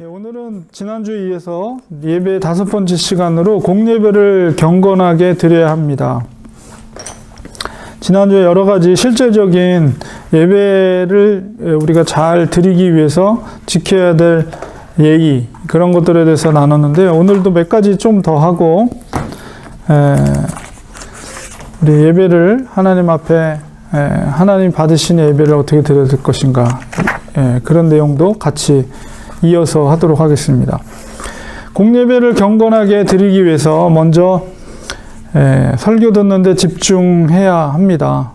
예, 오늘은 지난주에 이어서 예배 다섯 번째 시간으로 공예배를 경건하게 드려야 합니다. 지난주에 여러 가지 실제적인 예배를 우리가 잘 드리기 위해서 지켜야 될 예의 그런 것들에 대해서 나눴는데 오늘도 몇 가지 좀 더 하고 에, 우리 예배를 하나님 앞에 에, 하나님 받으신 예배를 어떻게 드려야 될 것인가 에, 그런 내용도 같이 이어서 하도록 하겠습니다. 공예배를 경건하게 드리기 위해서 먼저 에, 설교 듣는데 집중해야 합니다.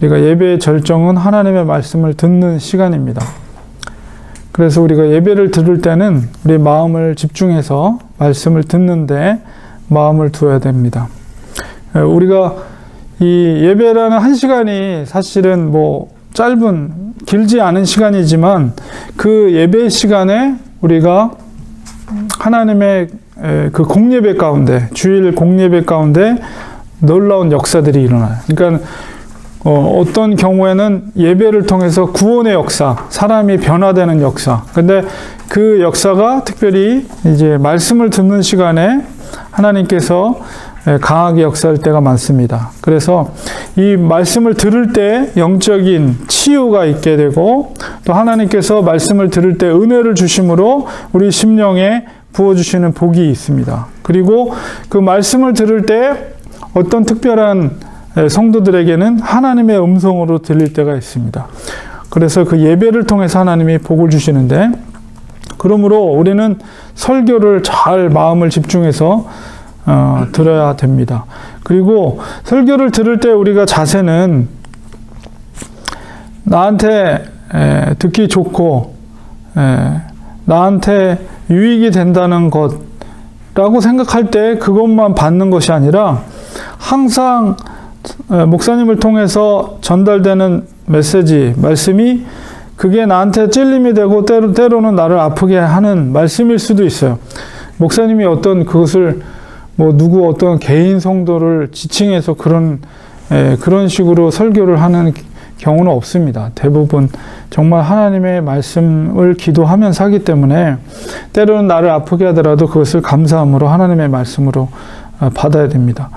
우리가 예배의 절정은 하나님의 말씀을 듣는 시간입니다. 그래서 우리가 예배를 들을 때는 우리 마음을 집중해서 말씀을 듣는데 마음을 두어야 됩니다. 에, 우리가 이 예배라는 한 시간이 사실은 뭐 짧은 길지 않은 시간이지만 그 예배 시간에 우리가 하나님의 에, 그 공예배 가운데 주일 공예배 가운데 놀라운 역사들이 일어나요. 그러니까 어, 어떤 경우에는 예배를 통해서 구원의 역사, 사람이 변화되는 역사. 근데 그 역사가 특별히 이제 말씀을 듣는 시간에 하나님께서 에, 강하게 역사할 때가 많습니다. 그래서 이 말씀을 들을 때 영적인 치유가 있게 되고 또 하나님께서 말씀을 들을 때 은혜를 주심으로 우리 심령에 부어주시는 복이 있습니다. 그리고 그 말씀을 들을 때 어떤 특별한 성도들에게는 하나님의 음성으로 들릴 때가 있습니다. 그래서 그 예배를 통해서 하나님이 복을 주시는데 그러므로 우리는 설교를 잘 마음을 집중해서 어, 들어야 됩니다. 그리고 설교를 들을 때 우리가 자세는 나한테 에, 듣기 좋고 에, 나한테 유익이 된다는 것라고 생각할 때 그것만 받는 것이 아니라 항상 에, 목사님을 통해서 전달되는 메시지, 말씀이 그게 나한테 찔림이 되고 때로, 때로는 나를 아프게 하는 말씀일 수도 있어요. 목사님이 어떤 그것을 뭐 누구 어떤 개인 성도를 지칭해서 그런 에, 그런 식으로 설교를 하는 경우는 없습니다. 대부분 정말 하나님의 말씀을 기도하면서 하기 때문에 때로는 나를 아프게 하더라도 그것을 감사함으로 하나님의 말씀으로 어, 받아야 됩니다.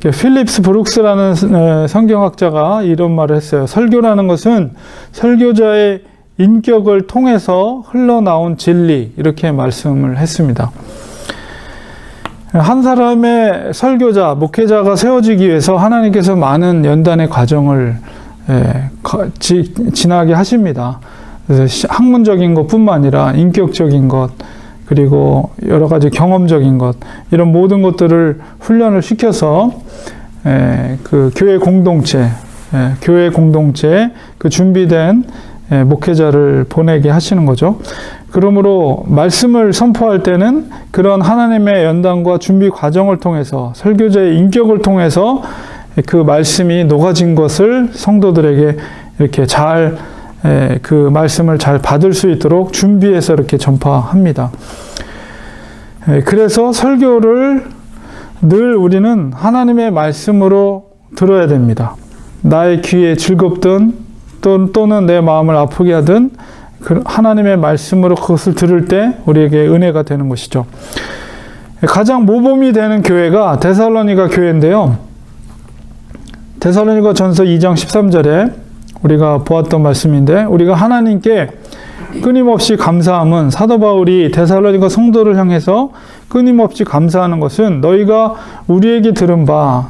필립스 브룩스라는 성경학자가 이런 말을 했어요. 설교라는 것은 설교자의 인격을 통해서 흘러나온 진리 이렇게 말씀을 했습니다. 한 사람의 설교자, 목회자가 세워지기 위해서 하나님께서 많은 연단의 과정을 예, 지, 지나게 하십니다. 그래서 학문적인 것뿐만 아니라 인격적인 것, 그리고 여러 가지 경험적인 것, 이런 모든 것들을 훈련을 시켜서 예, 그 교회 공동체, 예, 교회 공동체에 그 준비된 예, 목회자를 보내게 하시는 거죠. 그러므로 말씀을 선포할 때는 그런 하나님의 연단과 준비 과정을 통해서 설교자의 인격을 통해서 그 말씀이 녹아진 것을 성도들에게 이렇게 잘 그 말씀을 잘 받을 수 있도록 준비해서 이렇게 전파합니다. 그래서 설교를 늘 우리는 하나님의 말씀으로 들어야 됩니다. 나의 귀에 즐겁든 또는 내 마음을 아프게 하든 그 하나님의 말씀으로 그것을 들을 때 우리에게 은혜가 되는 것이죠. 가장 모범이 되는 교회가 데살로니가 교회인데요. 데살로니가 전서 2장 13절에 우리가 보았던 말씀인데 우리가 하나님께 끊임없이 감사함은 사도 바울이 데살로니가 성도를 향해서 끊임없이 감사하는 것은 너희가 우리에게 들은 바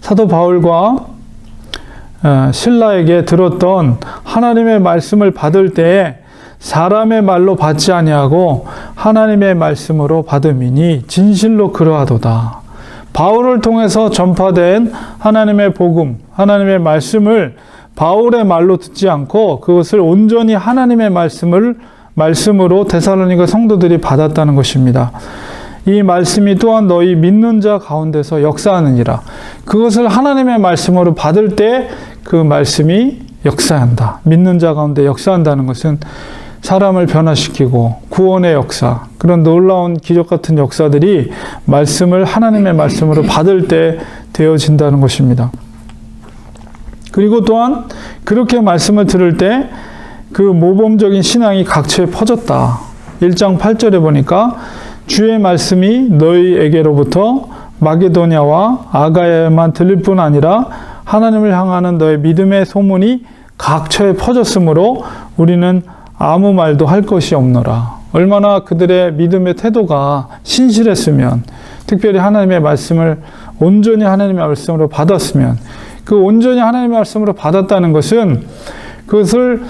사도 바울과 신라에게 들었던 하나님의 말씀을 받을 때에 사람의 말로 받지 아니하고 하나님의 말씀으로 받음이니 진실로 그러하도다. 바울을 통해서 전파된 하나님의 복음, 하나님의 말씀을 바울의 말로 듣지 않고 그것을 온전히 하나님의 말씀을 말씀으로 데살로니가 성도들이 받았다는 것입니다. 이 말씀이 또한 너희 믿는 자 가운데서 역사하느니라. 그것을 하나님의 말씀으로 받을 때 그 말씀이 역사한다. 믿는 자 가운데 역사한다는 것은 사람을 변화시키고 구원의 역사, 그런 놀라운 기적 같은 역사들이 말씀을 하나님의 말씀으로 받을 때 되어진다는 것입니다. 그리고 또한 그렇게 말씀을 들을 때 그 모범적인 신앙이 각처에 퍼졌다. 1장 8절에 보니까 주의 말씀이 너희에게로부터 마게도냐와 아가야에만 들릴 뿐 아니라 하나님을 향하는 너의 믿음의 소문이 각처에 퍼졌으므로 우리는 아무 말도 할 것이 없노라. 얼마나 그들의 믿음의 태도가 신실했으면, 특별히 하나님의 말씀을 온전히 하나님의 말씀으로 받았으면, 그 온전히 하나님의 말씀으로 받았다는 것은 그것을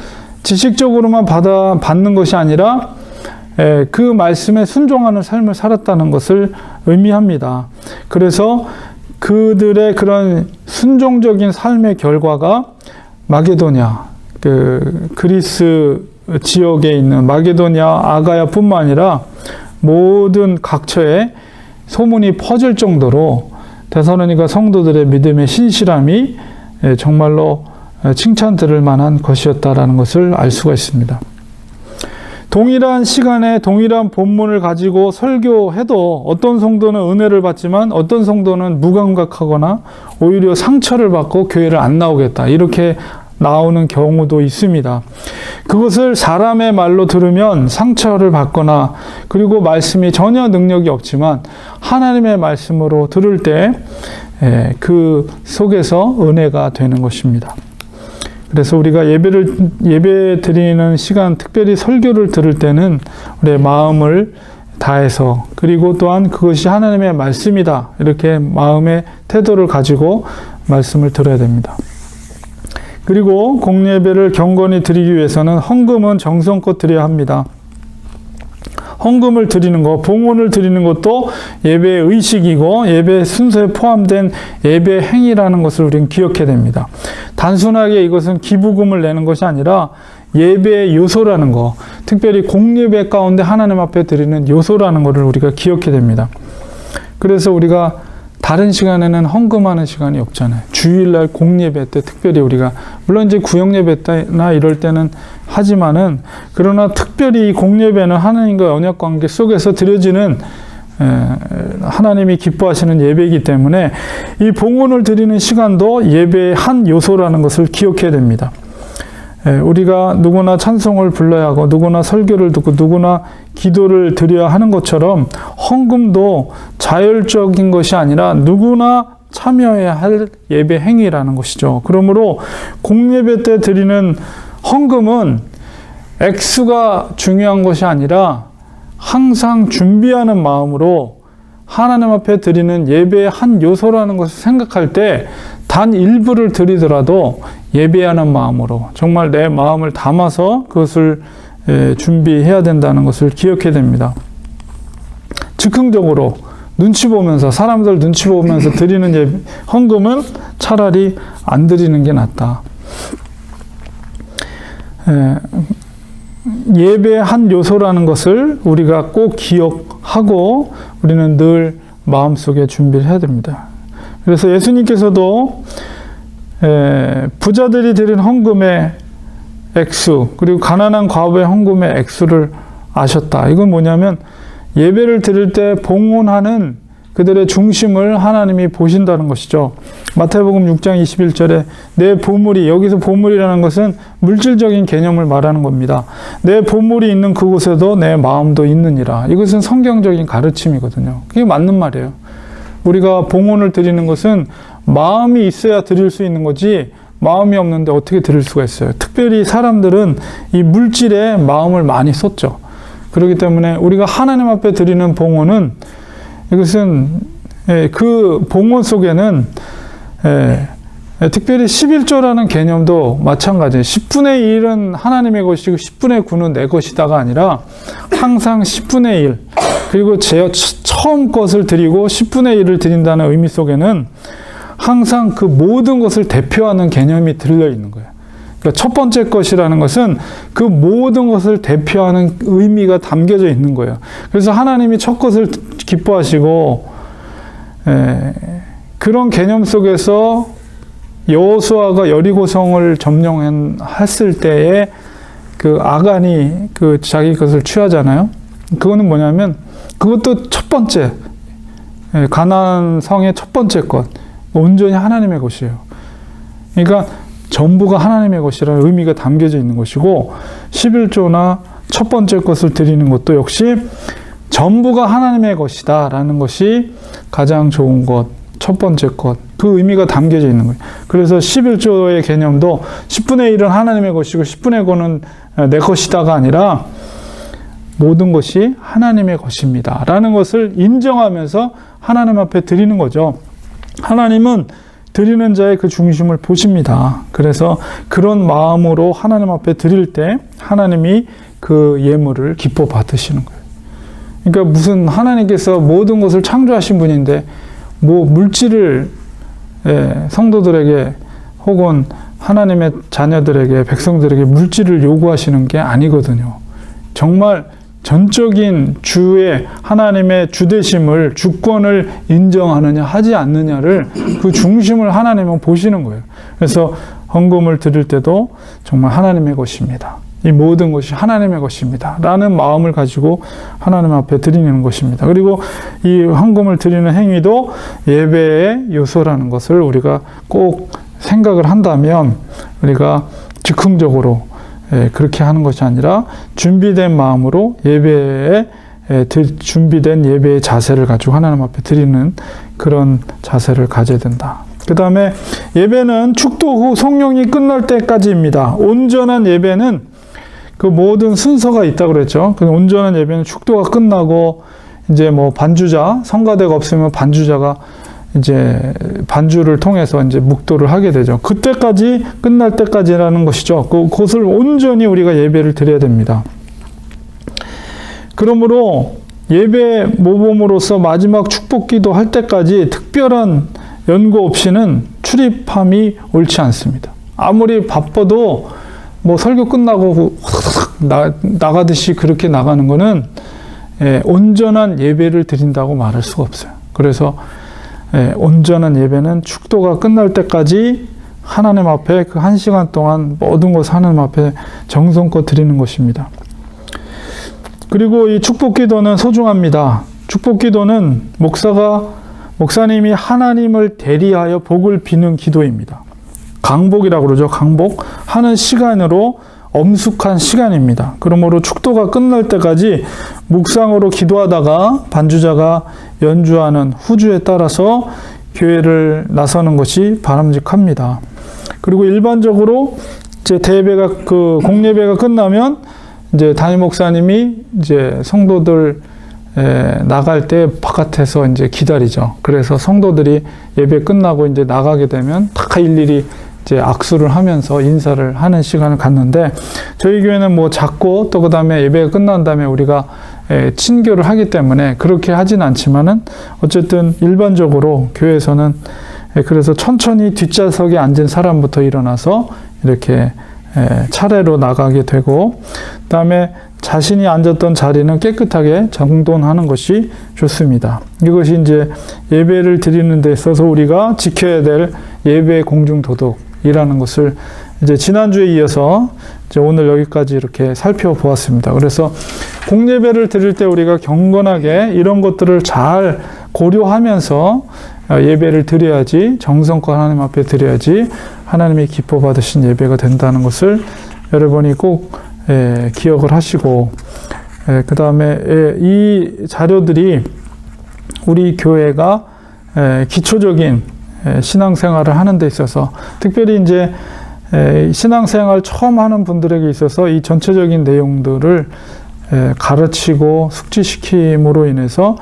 지식적으로만 받아 받는 것이 아니라 에, 그 말씀에 순종하는 삶을 살았다는 것을 의미합니다. 그래서 그들의 그런 순종적인 삶의 결과가 마게도냐, 그 그리스 지역에 있는 마게도냐, 아가야뿐만 아니라 모든 각처에 소문이 퍼질 정도로 데살로니가 성도들의 믿음의 신실함이 예, 정말로 칭찬 들을 만한 것이었다라는 것을 알 수가 있습니다. 동일한 시간에 동일한 본문을 가지고 설교해도 어떤 성도는 은혜를 받지만 어떤 성도는 무감각하거나 오히려 상처를 받고 교회를 안 나오겠다. 이렇게 나오는 경우도 있습니다. 그것을 사람의 말로 들으면 상처를 받거나 그리고 말씀이 전혀 능력이 없지만 하나님의 말씀으로 들을 때 그 속에서 은혜가 되는 것입니다. 그래서 우리가 예배를 예배 드리는 시간, 특별히 설교를 들을 때는 우리의 마음을 다해서 그리고 또한 그것이 하나님의 말씀이다 이렇게 마음의 태도를 가지고 말씀을 들어야 됩니다. 그리고 공예배를 경건히 드리기 위해서는 헌금은 정성껏 드려야 합니다. 헌금을 드리는 것, 봉헌을 드리는 것도 예배의 의식이고 예배 순서에 포함된 예배 행위라는 것을 우리는 기억해야 됩니다. 단순하게 이것은 기부금을 내는 것이 아니라 예배의 요소라는 거, 특별히 공예배 가운데 하나님 앞에 드리는 요소라는 것을 우리가 기억해야 됩니다. 그래서 우리가 다른 시간에는 헌금하는 시간이 없잖아요. 주일날 공예배 때 특별히 우리가 물론 이제 구역예배 때나 이럴 때는 하지만은 그러나 특별히 공예배는 하나님과 언약 관계 속에서 드려지는 하나님이 기뻐하시는 예배이기 때문에 이 봉헌을 드리는 시간도 예배의 한 요소라는 것을 기억해야 됩니다. 우리가 누구나 찬송을 불러야 하고 누구나 설교를 듣고 누구나 기도를 드려야 하는 것처럼 헌금도 자율적인 것이 아니라 누구나 참여해야 할 예배 행위라는 것이죠. 그러므로 공예배 때 드리는 헌금은 액수가 중요한 것이 아니라 항상 준비하는 마음으로 하나님 앞에 드리는 예배의 한 요소라는 것을 생각할 때 단 일부를 드리더라도 예배하는 마음으로 정말 내 마음을 담아서 그것을 준비해야 된다는 것을 기억해야 됩니다. 즉흥적으로 눈치 보면서 사람들 눈치 보면서 드리는 예 헌금은 차라리 안 드리는 게 낫다. 예배의 한 요소라는 것을 우리가 꼭 기억하고 우리는 늘 마음속에 준비를 해야 됩니다. 그래서 예수님께서도 부자들이 드린 헌금의 액수 그리고 가난한 과부의 헌금의 액수를 아셨다. 이건 뭐냐면 예배를 드릴 때 봉헌하는 그들의 중심을 하나님이 보신다는 것이죠. 마태복음 6장 21절에 내 보물이 여기서 보물이라는 것은 물질적인 개념을 말하는 겁니다. 내 보물이 있는 그곳에도 내 마음도 있느니라. 이것은 성경적인 가르침이거든요. 그게 맞는 말이에요. 우리가 봉헌을 드리는 것은 마음이 있어야 드릴 수 있는 거지 마음이 없는데 어떻게 드릴 수가 있어요. 특별히 사람들은 이 물질에 마음을 많이 썼죠. 그렇기 때문에 우리가 하나님 앞에 드리는 봉헌은 이것은 예, 그 봉헌 속에는 예, 특별히 11조라는 개념도 마찬가지예요. 10분의 1은 하나님의 것이고 10분의 9는 내 것이다가 아니라 항상 10분의 1 그리고 제 처음 것을 드리고 10분의 1을 드린다는 의미 속에는 항상 그 모든 것을 대표하는 개념이 들려 있는 거예요. 그러니까 첫 번째 것이라는 것은 그 모든 것을 대표하는 의미가 담겨져 있는 거예요. 그래서 하나님이 첫 것을 기뻐하시고 에, 그런 개념 속에서 여호수아가 여리고성을 점령했을 때에 그 아간이 그 자기 것을 취하잖아요. 그거는 뭐냐면 그것도 첫 번째 가나안 성의 첫 번째 것 온전히 하나님의 것이에요. 그러니까 전부가 하나님의 것이라는 의미가 담겨져 있는 것이고 11조나 첫 번째 것을 드리는 것도 역시 전부가 하나님의 것이다 라는 것이 가장 좋은 것, 첫 번째 것, 그 의미가 담겨져 있는 거예요. 그래서 11조의 개념도 10분의 1은 하나님의 것이고 10분의 9는 내 것이다가 아니라 모든 것이 하나님의 것입니다. 라는 것을 인정하면서 하나님 앞에 드리는 거죠. 하나님은 드리는 자의 그 중심을 보십니다. 그래서 그런 마음으로 하나님 앞에 드릴 때 하나님이 그 예물을 기뻐 받으시는 거예요. 그러니까 무슨 하나님께서 모든 것을 창조하신 분인데 뭐 물질을 예, 성도들에게 혹은 하나님의 자녀들에게 백성들에게 물질을 요구하시는 게 아니거든요. 정말 전적인 주의 하나님의 주대심을 주권을 인정하느냐 하지 않느냐를 그 중심을 하나님은 보시는 거예요. 그래서 헌금을 드릴 때도 정말 하나님의 것입니다. 이 모든 것이 하나님의 것입니다. 라는 마음을 가지고 하나님 앞에 드리는 것입니다. 그리고 이 헌금을 드리는 행위도 예배의 요소라는 것을 우리가 꼭 생각을 한다면 우리가 즉흥적으로 예, 그렇게 하는 것이 아니라 준비된 마음으로 예배에 예, 드- 준비된 예배의 자세를 가지고 하나님 앞에 드리는 그런 자세를 가져야 된다. 그 다음에 예배는 축도 후 성령이 끝날 때까지입니다. 온전한 예배는 그 모든 순서가 있다고 그랬죠. 그 온전한 예배는 축도가 끝나고 이제 뭐 반주자, 성가대가 없으면 반주자가 이제 반주를 통해서 이제 묵도를 하게 되죠. 그때까지 끝날 때까지라는 것이죠. 그 곳을 온전히 우리가 예배를 드려야 됩니다. 그러므로 예배 모범으로서 마지막 축복기도 할 때까지 특별한 연고 없이는 출입함이 옳지 않습니다. 아무리 바빠도 뭐 설교 끝나고 나, 나가듯이 그렇게 나가는 거는 예, 온전한 예배를 드린다고 말할 수가 없어요. 그래서 예, 온전한 예배는 축도가 끝날 때까지 하나님 앞에 그 한 시간 동안 모든 것을 하나님 앞에 정성껏 드리는 것입니다. 그리고 이 축복 기도는 소중합니다. 축복 기도는 목사가 목사님이 하나님을 대리하여 복을 비는 기도입니다. 강복이라고 그러죠. 강복 하는 시간으로 엄숙한 시간입니다. 그러므로 축도가 끝날 때까지 묵상으로 기도하다가 반주자가 연주하는 후주에 따라서 교회를 나서는 것이 바람직합니다. 그리고 일반적으로 이제 대예배가 그 공예배가 끝나면 이제 담임 목사님이 이제 성도들 에, 나갈 때 바깥에서 이제 기다리죠. 그래서 성도들이 예배 끝나고 이제 나가게 되면 다 일일이 이제 악수를 하면서 인사를 하는 시간을 갖는데 저희 교회는 뭐 작고 또 그다음에 예배가 끝난 다음에 우리가 에, 친교를 하기 때문에 그렇게 하진 않지만은 어쨌든 일반적으로 교회에서는 에, 그래서 천천히 뒷좌석에 앉은 사람부터 일어나서 이렇게 에, 차례로 나가게 되고 그다음에 자신이 앉았던 자리는 깨끗하게 정돈하는 것이 좋습니다. 이것이 이제 예배를 드리는 데 있어서 우리가 지켜야 될 예배 공중 도덕 이라는 것을 이제 지난주에 이어서 이제 오늘 여기까지 이렇게 살펴보았습니다. 그래서 공예배를 드릴 때 우리가 경건하게 이런 것들을 잘 고려하면서 어, 예배를 드려야지 정성껏 하나님 앞에 드려야지 하나님이 기뻐 받으신 예배가 된다는 것을 여러분이 꼭 예, 기억을 하시고 그 다음에 이 자료들이 우리 교회가 에, 기초적인 에, 신앙생활을 하는 데 있어서 특별히 이제 에, 신앙생활 처음 하는 분들에게 있어서 이 전체적인 내용들을 에, 가르치고 숙지시킴으로 인해서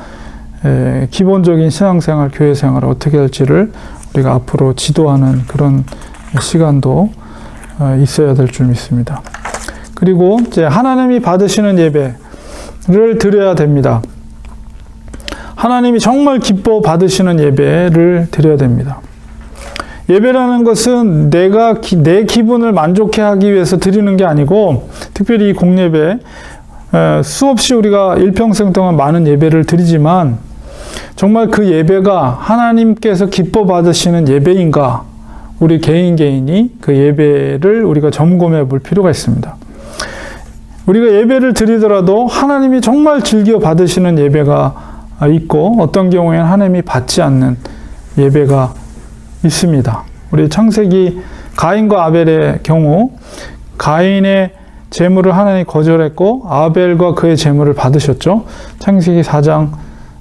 에, 기본적인 신앙생활, 교회생활을 어떻게 할지를 우리가 앞으로 지도하는 그런 시간도 어, 있어야 될 줄 믿습니다. 그리고 이제 하나님이 받으시는 예배를 드려야 됩니다. 하나님이 정말 기뻐 받으시는 예배를 드려야 됩니다. 예배라는 것은 내가 기, 내 기분을 만족해 하기 위해서 드리는 게 아니고 특별히 이 공예배 에, 수없이 우리가 일평생 동안 많은 예배를 드리지만 정말 그 예배가 하나님께서 기뻐 받으시는 예배인가 우리 개인 개인이 그 예배를 우리가 점검해 볼 필요가 있습니다. 우리가 예배를 드리더라도 하나님이 정말 즐겨 받으시는 예배가 있고 어떤 경우에는 하나님이 받지 않는 예배가 있습니다. 우리 창세기 가인과 아벨의 경우 가인의 재물을 하나님 거절했고 아벨과 그의 재물을 받으셨죠. 창세기 4장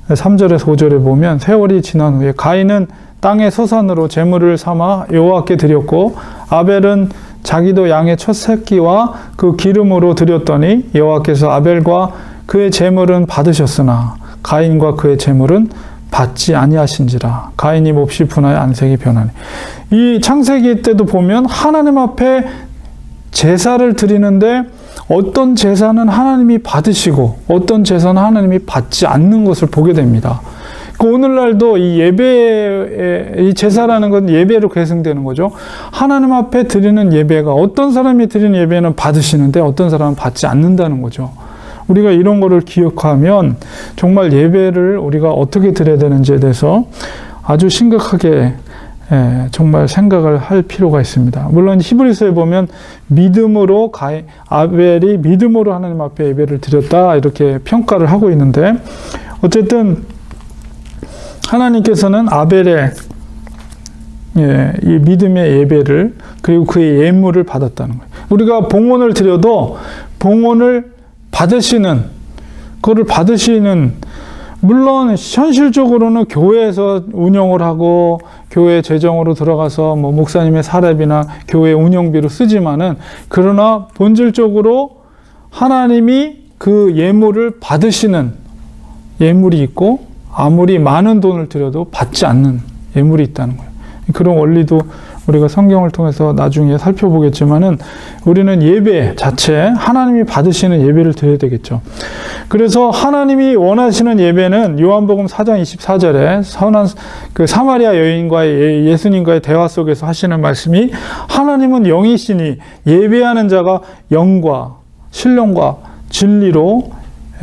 3절에서 5절에 보면 세월이 지난 후에 가인은 땅의 소산으로 재물을 삼아 여호와께 드렸고 아벨은 자기도 양의 첫 새끼와 그 기름으로 드렸더니 여호와께서 아벨과 그의 재물은 받으셨으나 가인과 그의 재물은 받지 아니하신지라 가인이 몹시 분하여 안색이 변하니 이 창세기 때도 보면 하나님 앞에 제사를 드리는데 어떤 제사는 하나님이 받으시고 어떤 제사는 하나님이 받지 않는 것을 보게 됩니다. 그 오늘날도 이 예배, 이 제사라는 건 예배로 계승되는 거죠. 하나님 앞에 드리는 예배가 어떤 사람이 드리는 예배는 받으시는데 어떤 사람은 받지 않는다는 거죠. 우리가 이런 거를 기억하면 정말 예배를 우리가 어떻게 드려야 되는지에 대해서 아주 심각하게 예, 정말 생각을 할 필요가 있습니다. 물론 히브리서에 보면 믿음으로 가인, 아벨이 믿음으로 하나님 앞에 예배를 드렸다 이렇게 평가를 하고 있는데 어쨌든 하나님께서는 아벨의 예, 이 믿음의 예배를 그리고 그의 예물을 받았다는 거예요. 우리가 봉헌을 드려도 봉헌을 받으시는 그거를 받으시는 물론 현실적으로는 교회에서 운영을 하고 교회 재정으로 들어가서 뭐 목사님의 사례비나 교회 운영비로 쓰지만은 그러나 본질적으로 하나님이 그 예물을 받으시는 예물이 있고 아무리 많은 돈을 들여도 받지 않는 예물이 있다는 거예요. 그런 원리도 우리가 성경을 통해서 나중에 살펴보겠지만은 우리는 예배 자체 하나님이 받으시는 예배를 드려야 되겠죠. 그래서 하나님이 원하시는 예배는 요한복음 4장 24절에 선한 그 사마리아 여인과의 예- 예수님과의 대화 속에서 하시는 말씀이 하나님은 영이시니 예배하는 자가 영과 신령과 진리로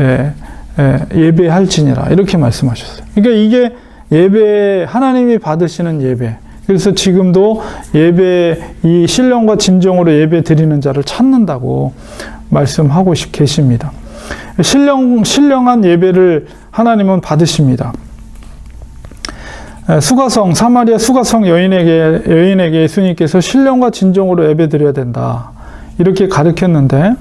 예, 예, 예배할지니라 이렇게 말씀하셨어요. 그러니까 이게 예배 하나님이 받으시는 예배. 그래서 지금도 예배 이 신령과 진정으로 예배 드리는 자를 찾는다고 말씀하고 시- 계십니다. 신령 신령한 예배를 하나님은 받으십니다. 에, 수가성 사마리아 수가성 여인에게 여인에게 예수님께서 신령과 진정으로 예배 드려야 된다 이렇게 가르쳤는데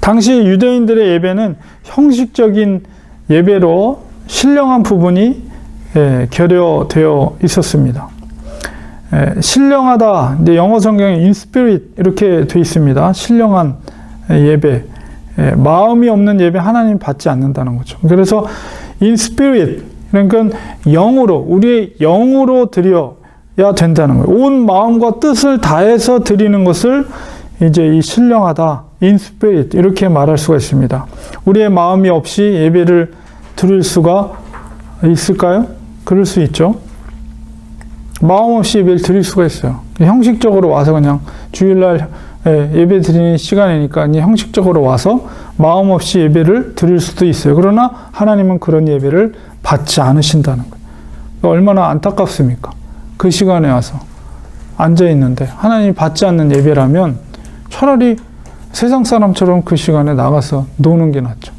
당시 유대인들의 예배는 형식적인 예배로 신령한 부분이 예, 결여되어 있었습니다. 예, 신령하다. 이제 영어 성경에 in spirit 이렇게 돼 있습니다. 신령한 예배. 예, 마음이 없는 예배 하나님 받지 않는다는 거죠. 그래서 in spirit 그러니까 영으로 우리의 영으로 드려야 된다는 거예요. 온 마음과 뜻을 다해서 드리는 것을 이제 이 신령하다 in spirit 이렇게 말할 수가 있습니다. 우리의 마음이 없이 예배를 드릴 수가 있을까요? 그럴 수 있죠. 마음 없이 예배를 드릴 수가 있어요. 형식적으로 와서 그냥 주일날 예, 예배 드리는 시간이니까 형식적으로 와서 마음 없이 예배를 드릴 수도 있어요. 그러나 하나님은 그런 예배를 받지 않으신다는 거예요. 얼마나 안타깝습니까? 그 시간에 와서 앉아 있는데 하나님 받지 않는 예배라면 차라리 세상 사람처럼 그 시간에 나가서 노는 게 낫죠.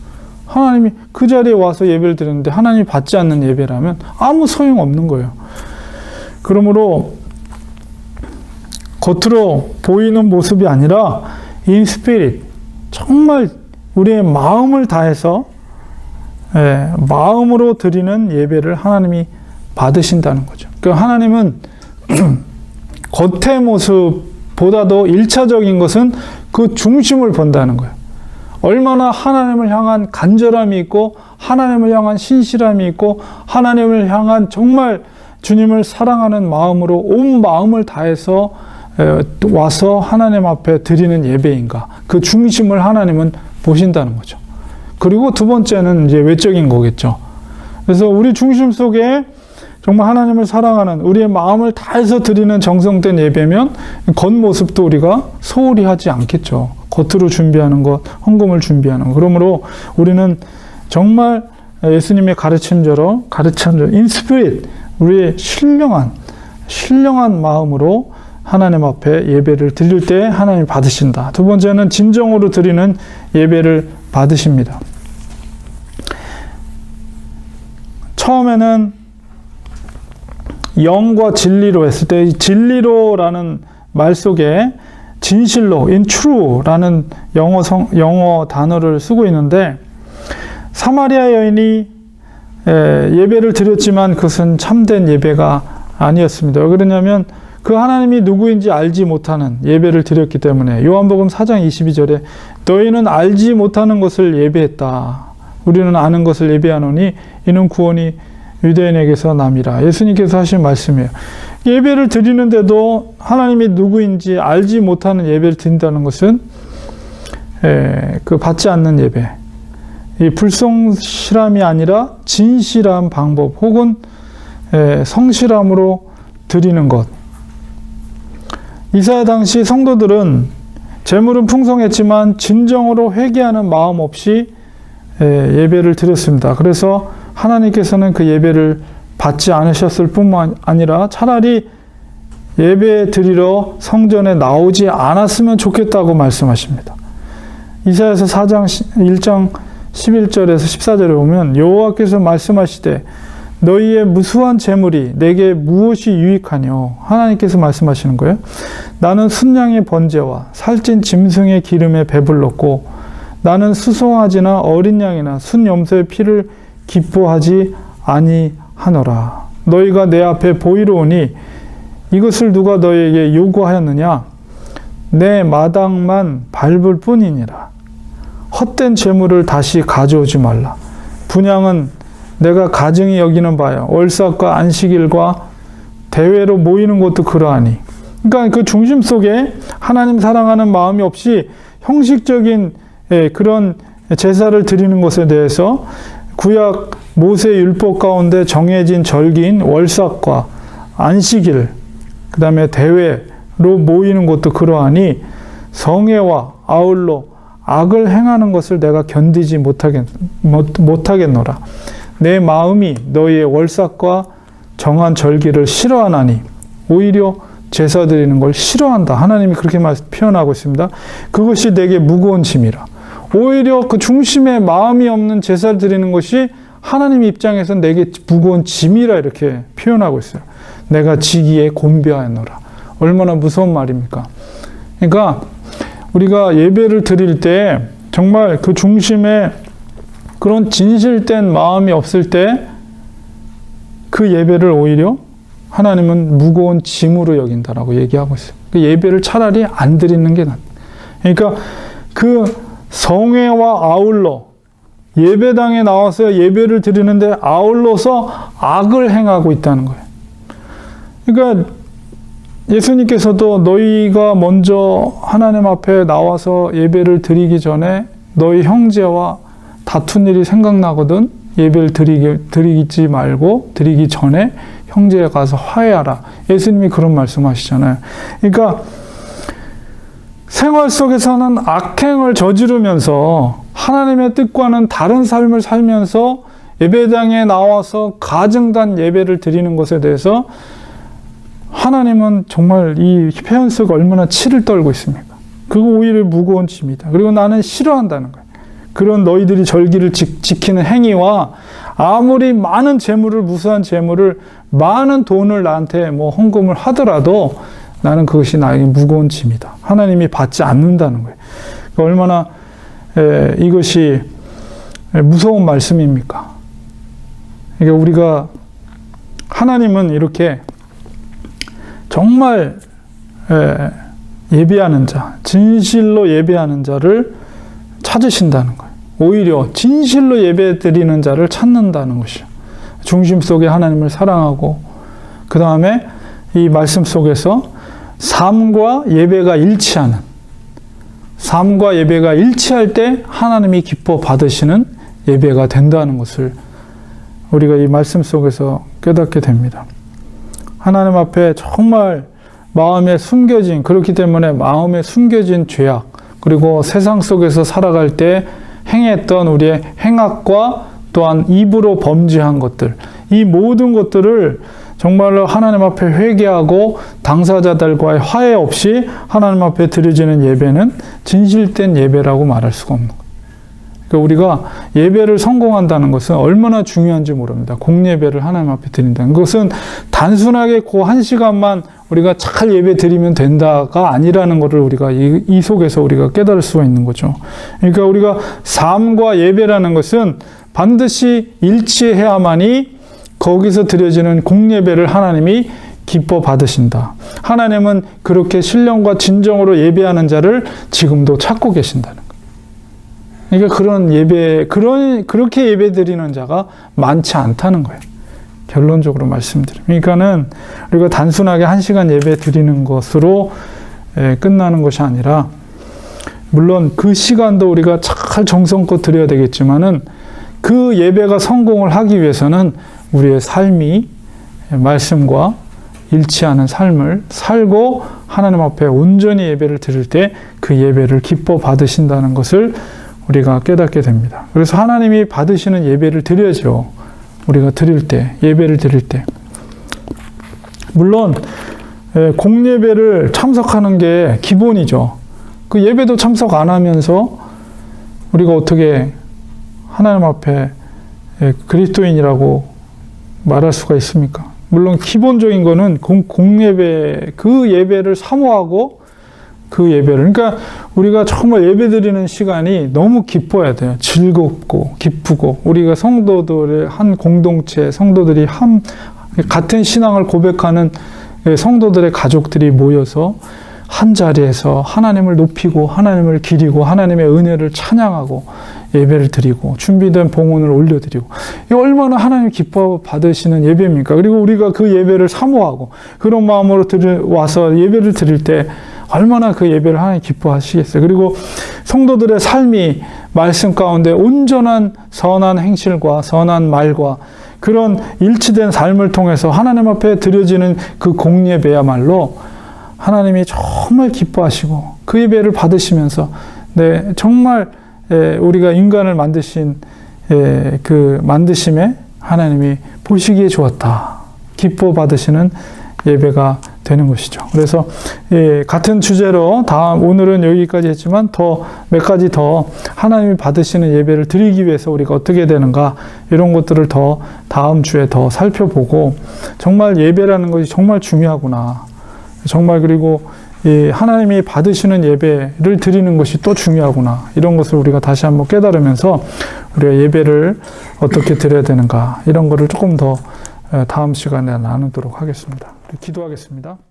하나님이 그 자리에 와서 예배를 드렸는데 하나님이 받지 않는 예배라면 아무 소용 없는 거예요. 그러므로 겉으로 보이는 모습이 아니라 인 스피릿 정말 우리의 마음을 다해서 예, 마음으로 드리는 예배를 하나님이 받으신다는 거죠. 그 하나님은 겉의 모습보다도 일차적인 것은 그 중심을 본다는 거예요. 얼마나 하나님을 향한 간절함이 있고 하나님을 향한 신실함이 있고 하나님을 향한 정말 주님을 사랑하는 마음으로 온 마음을 다해서 에, 와서 하나님 앞에 드리는 예배인가 그 중심을 하나님은 보신다는 거죠. 그리고 두 번째는 이제 외적인 거겠죠. 그래서 우리 중심 속에 정말 하나님을 사랑하는 우리의 마음을 다해서 드리는 정성된 예배면 겉모습도 우리가 소홀히 하지 않겠죠. 겉으로 준비하는 것, 헌금을 준비하는 것. 그러므로 우리는 정말 예수님의 가르침대로 가르침대로 인스피릿 우리의 신령한 신령한 마음으로 하나님 앞에 예배를 드릴 때 하나님 받으신다. 두 번째는 진정으로 드리는 예배를 받으십니다. 처음에는 영과 진리로 했을 때이 진리로라는 말 속에 진실로, in true라는 영어 성, 영어 단어를 쓰고 있는데 사마리아 여인이 에, 예배를 드렸지만 그것은 참된 예배가 아니었습니다. 왜 그러냐면 그 하나님이 누구인지 알지 못하는 예배를 드렸기 때문에 요한복음 4장 22절에 너희는 알지 못하는 것을 예배했다. 우리는 아는 것을 예배하노니 이는 구원이 유대인에게서 남이라. 예수님께서 하신 말씀이에요. 예배를 드리는데도 하나님이 누구인지 알지 못하는 예배를 드린다는 것은 에, 그 받지 않는 예배. 이 불성실함이 아니라 진실한 방법 혹은 에, 성실함으로 드리는 것. 이사 당시 성도들은 재물은 풍성했지만 진정으로 회개하는 마음 없이 에, 예배를 드렸습니다. 그래서 하나님께서는 그 예배를 받지 않으셨을 뿐만 아니라 차라리 예배 드리러 성전에 나오지 않았으면 좋겠다고 말씀하십니다. 이사야서 4장 1장 11절에서 14절에 보면 여호와께서 말씀하시되 너희의 무수한 재물이 내게 무엇이 유익하뇨? 하나님께서 말씀하시는 거예요. 나는 순양의 번제와 살찐 짐승의 기름에 배불렀고 나는 수송아지나 어린 양이나 순염소의 피를 기뻐하지 아니하노라. 너희가 내 앞에 보이러 오니 이것을 누가 너희에게 요구하였느냐? 내 마당만 밟을 뿐이니라. 헛된 재물을 다시 가져오지 말라. 분양은 내가 가증히 여기는 바요. 월삭과 안식일과 대회로 모이는 것도 그러하니. 그러니까 그 중심 속에 하나님 사랑하는 마음이 없이 형식적인 예, 그런 제사를 드리는 것에 대해서 구약 모세 율법 가운데 정해진 절기인 월삭과 안식일, 그 다음에 대회로 모이는 것도 그러하니 성애와 아울러 악을 행하는 것을 내가 견디지 못하겠, 못, 못하겠노라. 내 마음이 너희의 월삭과 정한 절기를 싫어하나니 오히려 제사 드리는 걸 싫어한다. 하나님이 그렇게 말, 표현하고 있습니다. 그것이 내게 무거운 짐이라. 오히려 그 중심에 마음이 없는 제사를 드리는 것이 하나님 입장에서 내게 무거운 짐이라 이렇게 표현하고 있어요. 내가 지기에 곤비하노라. 얼마나 무서운 말입니까? 그러니까 우리가 예배를 드릴 때 정말 그 중심에 그런 진실된 마음이 없을 때 그 예배를 오히려 하나님은 무거운 짐으로 여긴다라고 얘기하고 있어요. 그 예배를 차라리 안 드리는 게 낫다. 그러니까 그 성회와 아울러 예배당에 나와서 예배를 드리는데 아울러서 악을 행하고 있다는 거예요. 그러니까 예수님께서도 너희가 먼저 하나님 앞에 나와서 예배를 드리기 전에 너희 형제와 다툰 일이 생각나거든 예배를 드리기, 드리지 말고 드리기 전에 형제에 가서 화해하라. 예수님이 그런 말씀하시잖아요. 그러니까 생활 속에서는 악행을 저지르면서 하나님의 뜻과는 다른 삶을 살면서 예배당에 나와서 가정단 예배를 드리는 것에 대해서 하나님은 정말 이 속에 얼마나 치를 떨고 있습니까? 그거 오히려 무거운 짐이다. 그리고 나는 싫어한다는 거예요. 그런 너희들이 절기를 지, 지키는 행위와 아무리 많은 재물을 무수한 재물을 많은 돈을 나한테 뭐 헌금을 하더라도 나는 그것이 나에게 무거운 짐이다. 하나님이 받지 않는다는 거예요. 그러니까 얼마나 에, 이것이 무서운 말씀입니까? 그러니까 우리가 하나님은 이렇게 정말 에, 예배하는 자, 진실로 예배하는 자를 찾으신다는 거예요. 오히려 진실로 예배 드리는 자를 찾는다는 것이요. 중심 속에 하나님을 사랑하고 그 다음에 이 말씀 속에서 삶과 예배가 일치하는 삶과 예배가 일치할 때 하나님이 기뻐 받으시는 예배가 된다는 것을 우리가 이 말씀 속에서 깨닫게 됩니다. 하나님 앞에 정말 마음에 숨겨진 그렇기 때문에 마음에 숨겨진 죄악 그리고 세상 속에서 살아갈 때 행했던 우리의 행악과 또한 입으로 범죄한 것들 이 모든 것들을 정말로 하나님 앞에 회개하고 당사자들과의 화해 없이 하나님 앞에 드려지는 예배는 진실된 예배라고 말할 수가 없는 거예요. 그러니까 우리가 예배를 성공한다는 것은 얼마나 중요한지 모릅니다. 공예배를 하나님 앞에 드린다는 것은 단순하게 그 한 시간만 우리가 잘 예배 드리면 된다가 아니라는 것을 우리가 이, 이 속에서 우리가 깨달을 수가 있는 거죠. 그러니까 우리가 삶과 예배라는 것은 반드시 일치해야만이 거기서 드려지는 공예배를 하나님이 기뻐 받으신다. 하나님은 그렇게 신령과 진정으로 예배하는 자를 지금도 찾고 계신다는 거예요. 그러니까 그런 예배, 그런, 그렇게 예배 드리는 자가 많지 않다는 거예요. 결론적으로 말씀드립니다. 그러니까는 우리가 단순하게 한 시간 예배 드리는 것으로 예, 끝나는 것이 아니라, 물론 그 시간도 우리가 잘 정성껏 드려야 되겠지만은 그 예배가 성공을 하기 위해서는 우리의 삶이 말씀과 일치하는 삶을 살고 하나님 앞에 온전히 예배를 드릴 때 그 예배를 기뻐 받으신다는 것을 우리가 깨닫게 됩니다. 그래서 하나님이 받으시는 예배를 드려야죠. 우리가 드릴 때, 예배를 드릴 때. 물론, 예, 공예배를 참석하는 게 기본이죠. 그 예배도 참석 안 하면서 우리가 어떻게 하나님 앞에 예, 그리스도인이라고 말할 수가 있습니까? 물론 기본적인 거는 공, 공예배, 그 예배를 사모하고 그 예배를. 그러니까 우리가 정말 예배 드리는 시간이 너무 기뻐야 돼요. 즐겁고, 기쁘고. 우리가 성도들의 한 공동체, 성도들이 한, 같은 신앙을 고백하는 성도들의 가족들이 모여서 한 자리에서 하나님을 높이고, 하나님을 기리고, 하나님의 은혜를 찬양하고, 예배를 드리고, 준비된 봉헌을 올려드리고, 이 얼마나 하나님 기뻐 받으시는 예배입니까? 그리고 우리가 그 예배를 사모하고, 그런 마음으로 들 와서 예배를 드릴 때, 얼마나 그 예배를 하나님 기뻐하시겠어요. 그리고 성도들의 삶이 말씀 가운데 온전한 선한 행실과 선한 말과 그런 일치된 삶을 통해서 하나님 앞에 드려지는 그 공예배야말로 하나님이 정말 기뻐하시고 그 예배를 받으시면서 네, 정말 우리가 인간을 만드신 그 만드심에 하나님이 보시기에 좋았다. 기뻐 받으시는 예배가 되는 것이죠. 그래서 예, 같은 주제로 다음 오늘은 여기까지 했지만 더 몇 가지 더 하나님이 받으시는 예배를 드리기 위해서 우리가 어떻게 되는가 이런 것들을 더 다음 주에 더 살펴보고 정말 예배라는 것이 정말 중요하구나. 정말 그리고 이 하나님이 받으시는 예배를 드리는 것이 또 중요하구나. 이런 것을 우리가 다시 한번 깨달으면서 우리가 예배를 어떻게 드려야 되는가 이런 것을 조금 더 다음 시간에 나누도록 하겠습니다. 기도하겠습니다.